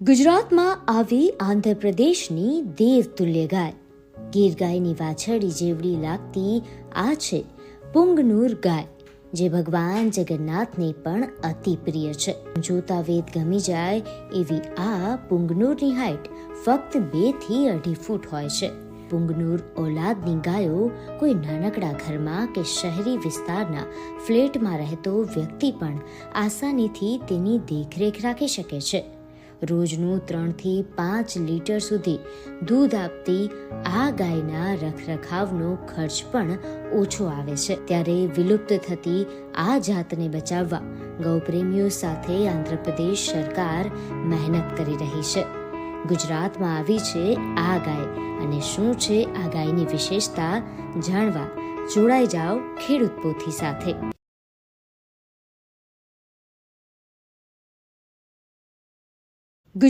ગુજરાતમાં આવી આંધ્રપ્રદેશની દેવતુલ્ય ગાય ગીર ગાયની વાછરડી જેવડી લાગતી આ છે પુંગનુર ગાય, જે ભગવાન જગન્નાથને પણ અતિ પ્રિય છે. જોતા વેદ ગમી જાય એવી આ પુંગનુરની હાઈટ ફક્ત બેથી અઢી ફૂટ હોય છે. પુંગનુર ઓલાદની ગાયો કોઈ નાનકડા ઘરમાં કે શહેરી વિસ્તારના ફ્લેટમાં રહેતો વ્યક્તિ પણ આસાનીથી તેની દેખરેખ રાખી શકે છે. રોજનું ત્રણથી પાંચ લીટર સુધી દૂધ આપતી આ ગાયના રખરખાવનો ખર્ચ પણ ઓછો આવે છે. ત્યારે વિલુપ્ત થતી આ જાતને બચાવવા ગૌપ્રેમીઓ સાથે આંધ્રપ્રદેશ સરકાર મહેનત કરી રહી છે. ગુજરાતમાં આવી છે આ ગાય અને શું છે આ ગાયની વિશેષતા જાણવા જોડાઈ જાઓ ખેડૂત પોથી સાથે.